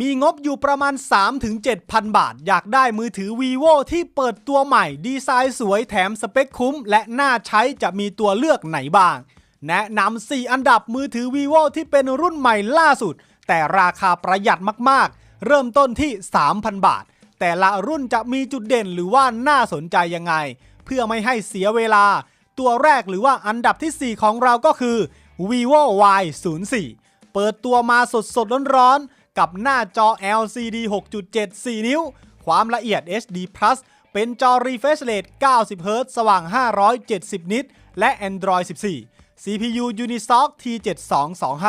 มีงบอยู่ประมาณ 3-7,000 บาท อยากได้มือถือ vivo ที่เปิดตัวใหม่ ดีไซน์สวยแถมสเปคคุ้ม และน่าใช้จะมีตัวเลือกไหนบ้าง แนะนำ 4 อันดับมือถือ vivo ที่เป็นรุ่นใหม่ล่าสุด แต่ราคาประหยัดมากๆ เริ่มต้นที่ 3,000 บาท แต่ละรุ่นจะมีจุดเด่นหรือว่าน่าสนใจยังไง เพื่อไม่ให้เสียเวลา ตัวแรกหรือว่าอันดับทีสี่4 ของเราก็คือ vivo y 0 4เปิดตัวมาสดสดๆร้อนๆ กับหน้าจอ LCD 6.74 นิ้ว ความละเอียด HD Plus เป็นจอ refresh rate 90 Hz สว่าง 570 นิต และ Android 14 CPU Unisoc T7225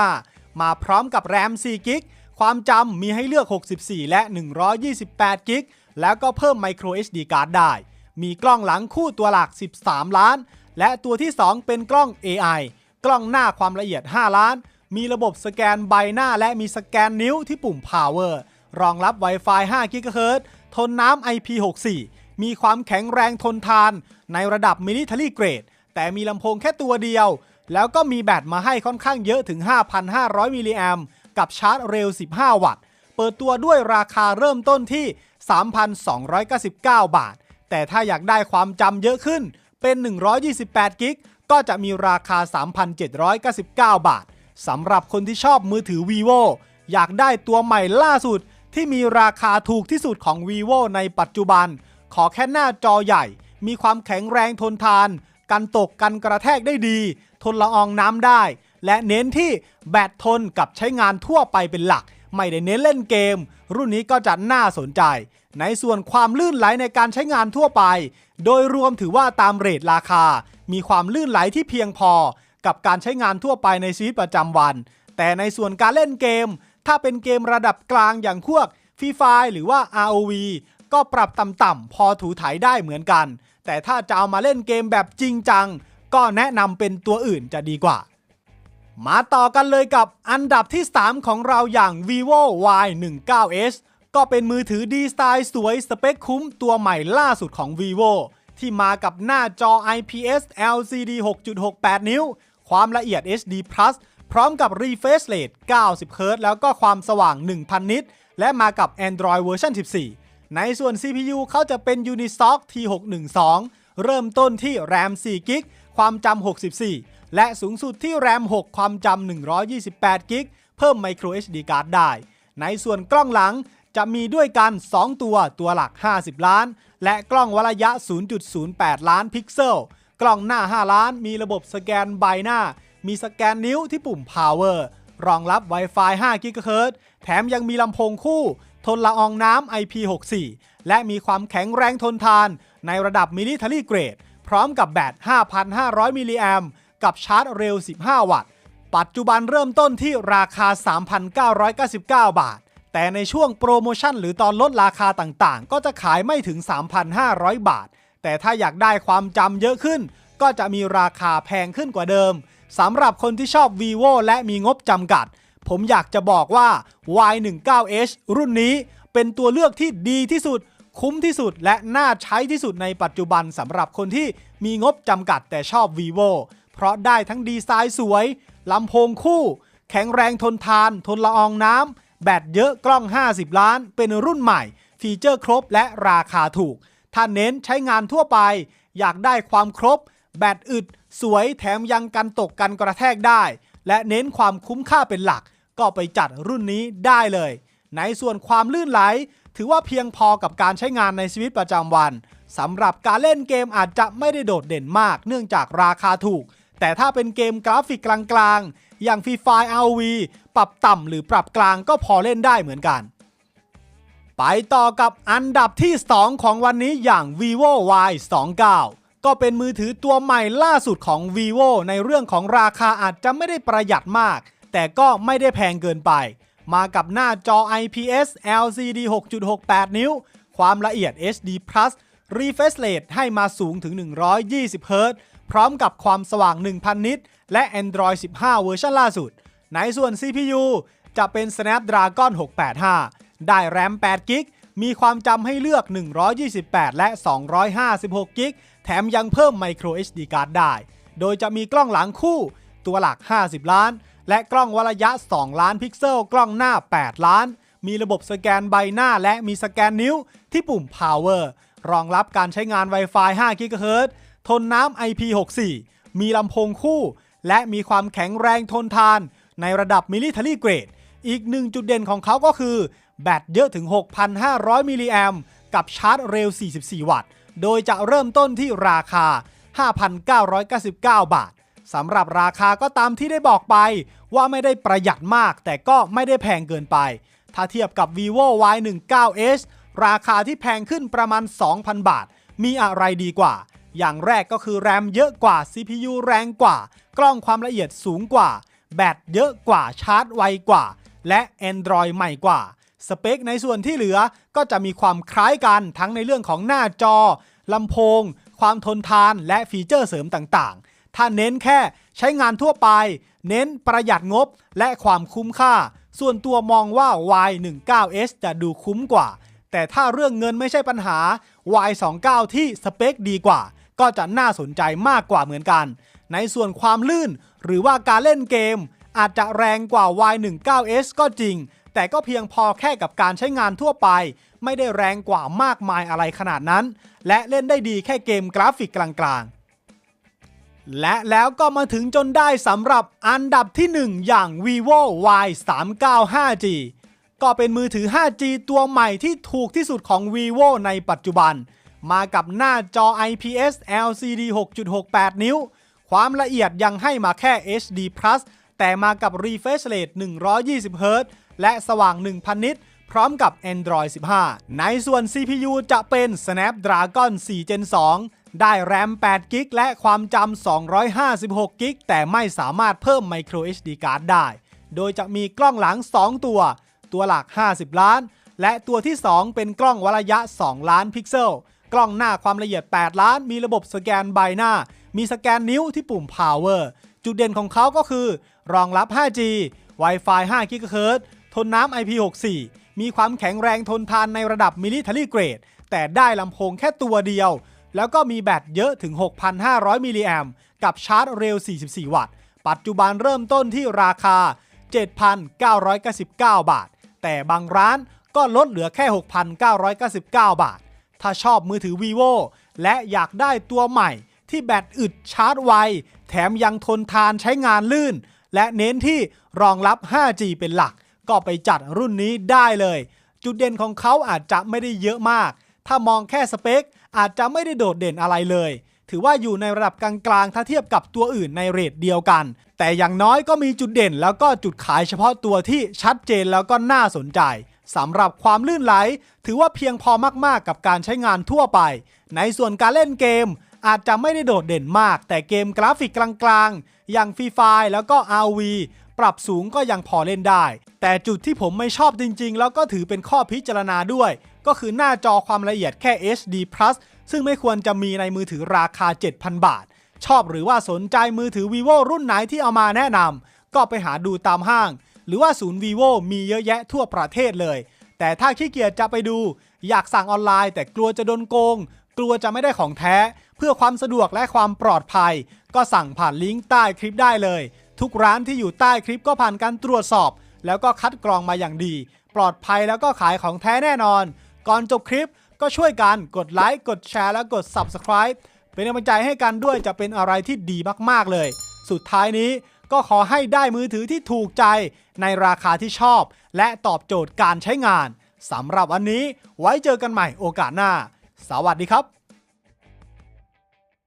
มาพร้อมกับ RAM 4 g b ความจำมีให้เลือก 64 และ 128 g b แล้วก็เพิ่ม micro SD card ได้ มีกล้องหลังคู่ตัวหลัก 13 ล้าน และตัวที่ 2 เป็นกล้อง AI กล้องหน้าความละเอียด 5 ล้าน มีระบบสแกนใบหน้าและมีสแกนนิ้วที่ปุ่ม Power รองรับ Wi-Fi 5 GHz ทนน้ำ IP64 มีความแข็งแรงทนทาน ในระดับ Military Grade แต่มีลำโพงแค่ตัวเดียว แล้วก็มีแบตมาให้ค่อนข้างเยอะถึง 5,500 มิลลิแอมกับชาร์จเร็ว 15 วัตต์ เปิดตัวด้วยราคาเริ่มต้นที่ 3,299 บาท แต่ถ้าอยากได้ความจำเยอะขึ้นเป็น 128 กิก ก็จะมีราคา 3,799 บาท สำหรับคนที่ชอบมือถือ vivo อยากได้ตัวใหม่ล่าสุด ที่มีราคาถูกที่สุดของ vivo ในปัจจุบัน ขอแค่หน้าจอใหญ่ มีความแข็งแรงทนทาน กันตกกันกระแทกได้ดี ทนละอองน้ำได้ และเน้นที่แบตทนกับใช้งานทั่วไปเป็นหลัก ไม่ได้เน้นเล่นเกม รุ่นนี้ก็จะน่าสนใจ ในส่วนความลื่นไหลในการใช้งานทั่วไป โดยรวมถือว่าตามเรทราคา มีความลื่นไหลที่เพียงพอ กับการใช้งานทั่วไปในชีวิตประจำวัน แต่ในส่วนการเล่นเกม ถ้าเป็นเกมระดับกลางอย่างพวกฟรีไฟหรือว่า ROV ก็ปรับต่ำๆพอถูถ่ายได้เหมือนกัน แต่ถ้าจะเอามาเล่นเกมแบบจริงจัง ก็แนะนำเป็นตัวอื่นจะดีกว่า มาต่อกันเลยกับอันดับที่ 3 ของเราอย่าง vivo y 1 9 s ก็เป็นมือถือดีไซน์สวยสเปคคุ้มตัวใหม่ล่าสุดของ vivo ที่มากับหน้าจอ IPS LCD 6.68 นิ้ว ความละเอียด HD Plus พร้อมกับ refresh rate 90 Hz แล้วก็ความสว่าง 1,000 นิต และมากับ Android เวอร์ชัน14 ในส่วน CPU เขาจะเป็น Unisoc T612 เริ่มต้นที่ RAM 4 g b ความจำ 64 และสูงสุดที่ RAM 6 ความจำ 128 g b เพิ่ม micro SD card ได้ ในส่วนกล้องหลังจะมีด้วยกัน 2 ตัว ตัวหลัก 50 ล้าน และกล้องวระยะ 0.08 ล้านพิกเซล กล้องหน้า 5 ล้าน มีระบบสแกนใบหน้า มีสแกนนิ้วที่ปุ่ม Power รองรับ Wi-Fi 5 GHz แถมยังมีลำโพงคู่ ทนละอองน้ำ IP64 และมีความแข็งแรงทนทาน ในระดับ Military Grade พร้อมกับแบต 5,500 มิลลิแอมกับชาร์จเร็ว 15 วัตต์ ปัจจุบันเริ่มต้นที่ราคา 3,999 บาท แต่ในช่วงโปรโมชั่นหรือตอนลดราคาต่างๆ ก็จะขายไม่ถึง 3,500 บาท แต่ถ้าอยากได้ความจำเยอะขึ้น ก็จะมีราคาแพงขึ้นกว่าเดิมสำหรับคนที่ชอบ vivo และมีงบจำกัด ผมอยากจะบอกว่า Y19H รุ่นนี้เป็นตัวเลือกที่ดีที่สุด คุ้มที่สุดและน่าใช้ที่สุดในปัจจุบันสำหรับคนที่มีงบจำกัดแต่ชอบ vivo เพราะได้ทั้งดีไซน์สวยลำโพงคู่ แข็งแรงทนทาน ทนละอองน้ำแบตเยอะกล้อง 50 ล้าน เป็นรุ่นใหม่ ฟีเจอร์ครบและราคาถูก ถ้าเน้นใช้งานทั่วไป อยากได้ความครบ แบตอึด สวยแถมยังกันตกกันกระแทกได้ และเน้นความคุ้มค่าเป็นหลัก ก็ไปจัดรุ่นนี้ได้เลย ในส่วนความลื่นไหล ถือว่าเพียงพอกับการใช้งานในชีวิตประจำวันสำหรับการเล่นเกมอาจจะไม่ได้โดดเด่นมาก เนื่องจากราคาถูก แต่ถ้าเป็นเกมกราฟิกกลางๆ อย่างฟรีไฟ ROV ปรับต่ำหรือปรับกลางก็พอเล่นได้เหมือนกัน ไปต่อกับอันดับที่ 2 ของวันนี้อย่าง vivo y 2 9ก็เป็นมือถือตัวใหม่ล่าสุดของ vivo ในเรื่องของราคาอาจจะไม่ได้ประหยัดมาก แต่ก็ไม่ได้แพงเกินไป มากับหน้าจอ IPS LCD 6.68 นิ้ว ความละเอียด HD Plus refresh rate ให้มาสูงถึง 120 Hz พร้อมกับความสว่าง 1,000 นิต และ Android 15 เวอร์ชันล่าสุด ในส่วน CPU จะเป็น Snapdragon 685 ได้ RAM 8 g b มีความจำให้เลือก 128 และ 256 g b แถมยังเพิ่ม Micro SD card ได้ โดยจะมีกล้องหลังคู่ ตัวหลัก 50 ล้าน และกล้องวระยะ 2 ล้านพิกเซล กล้องหน้า 8 ล้าน มีระบบสแกนใบหน้าและมีสแกนนิ้วที่ปุ่ม power รองรับการใช้งาน Wi-Fi 5 GHz ทนน้ำ IP64 มีลำโพงคู่ และมีความแข็งแรงทนทานในระดับ Military Grade อีกหนึ่งจุดเด่นของเขาก็คือแบตเยอะถึง 6,500 มิลลิแอมกับชาร์จเร็ว 44 วัตต์ โดยจะเริ่มต้นที่ราคา 5,999 บาทสำหรับราคาก็ตามที่ได้บอกไป ว่าไม่ได้ประหยัดมาก แต่ก็ไม่ได้แพงเกินไป ถ้าเทียบกับ vivo Y19s ราคาที่แพงขึ้นประมาณ 2,000 บาท มีอะไรดีกว่า อย่างแรกก็คือแรมเยอะกว่า CPU แรงกว่า กล้องความละเอียดสูงกว่า แบตเยอะกว่าชาร์จไวกว่า และ Android ใหม่กว่า สเปคในส่วนที่เหลือก็จะมีความคล้ายกันทั้งในเรื่องของหน้าจอลำโพง ความทนทานและฟีเจอร์เสริมต่างๆ ถ้าเน้นแค่ใช้งานทั่วไป เน้นประหยัดงบและความคุ้มค่า ส่วนตัวมองว่า Y19s จะดูคุ้มกว่า แต่ถ้าเรื่องเงินไม่ใช่ปัญหา Y29 ที่สเปคดีกว่า ก็จะน่าสนใจมากกว่าเหมือนกัน ในส่วนความลื่นหรือว่าการเล่นเกม อาจจะแรงกว่า Y19s ก็จริง แต่ก็เพียงพอแค่กับการใช้งานทั่วไป ไม่ได้แรงกว่ามากมายอะไรขนาดนั้น และเล่นได้ดีแค่เกมกราฟิกกลางๆ และแล้วก็มาถึงจนได้สำหรับอันดับที่ 1 อย่าง vivo y 3 9 5 g ก็เป็นมือถือ 5G ตัวใหม่ที่ถูกที่สุดของ vivo ในปัจจุบัน มากับหน้าจอ IPS LCD 6.68 นิ้ว ความละเอียดยังให้มาแค่ HD Plus แต่มากับ refresh rate 120 Hz และสว่าง 1,000 นิตพร้อมกับ Android 15 ในส่วน CPU จะเป็น Snapdragon 4 Gen 2 ได้แรม8 g b และความจำ256 g b แต่ไม่สามารถเพิ่ม Micro SD card ได้ โดยจะมีกล้องหลัง 2 ตัว ตัวหลัก 50 ล้าน และตัวที่ 2 เป็นกล้องวระยะ 2 ล้านพิกเซล กล้องหน้าความละเอียด 8 ล้าน มีระบบสแกนใบหน้า มีสแกนนิ้วที่ปุ่ม power จุดเด่นของเขาก็คือ รองรับ 5G Wi-Fi 5 GHz ทนน้ำ IP64 มีความแข็งแรงทนทานในระดับ Military Grade แต่ได้ลำโพงแค่ตัวเดียว แล้วก็มีแบตเยอะถึง 6,500 มิลลิแอมกับชาร์จเร็ว 44 วัตต์ ปัจจุบันเริ่มต้นที่ราคา 7,999 บาท แต่บางร้านก็ลดเหลือแค่ 6,999 บาท ถ้าชอบมือถือ vivo และอยากได้ตัวใหม่ที่แบตอึดชาร์จไว แถมยังทนทานใช้งานลื่น และเน้นที่รองรับ 5G เป็นหลัก ก็ไปจัดรุ่นนี้ได้เลย จุดเด่นของเขาอาจจะไม่ได้เยอะมาก ถ้ามองแค่สเปค อาจจะไม่ได้โดดเด่นอะไรเลย ถือว่าอยู่ในระดับกลางๆถ้าเทียบกับตัวอื่นในเรทเดียวกัน แต่อย่างน้อยก็มีจุดเด่นแล้วก็จุดขายเฉพาะตัวที่ชัดเจนแล้วก็น่าสนใจสำหรับความลื่นไหล ถือว่าเพียงพอมากๆกับการใช้งานทั่วไป ในส่วนการเล่นเกม อาจจะไม่ได้โดดเด่นมาก แต่เกมกราฟิกกลางๆ อย่างฟรีไฟแล้วก็ RV ปรับสูงก็ยังพอเล่นได้ แต่จุดที่ผมไม่ชอบจริง ๆ แล้วก็ถือเป็นข้อพิจารณาด้วย ก็คือหน้าจอความละเอียดแค่ HD Plus ซึ่งไม่ควรจะมีในมือถือราคา 7,000 บาท ชอบหรือว่าสนใจมือถือ vivo รุ่นไหนที่เอามาแนะนำก็ไปหาดูตามห้าง หรือว่าศูนย์ vivo มีเยอะแยะทั่วประเทศเลย แต่ถ้าขี้เกียจจะไปดู อยากสั่งออนไลน์ แต่กลัวจะโดนโกง กลัวจะไม่ได้ของแท้ เพื่อความสะดวกและความปลอดภัย ก็สั่งผ่านลิงก์ใต้คลิปได้เลย ทุกร้านที่อยู่ใต้คลิปก็ผ่านการตรวจสอบ แล้วก็คัดกรองมาอย่างดี ปลอดภัยแล้วก็ขายของแท้แน่นอน ก่อนจบคลิปก็ช่วยกันกดไลค์กดแชร์และกด Subscribe เป็นกำลังใจให้กันด้วยจะเป็นอะไรที่ดีมากๆเลย สุดท้ายนี้ก็ขอให้ได้มือถือที่ถูกใจในราคาที่ชอบ และตอบโจทย์การใช้งานสำหรับวันนี้ไว้เจอกันใหม่โอกาสหน้า สวัสดีครับ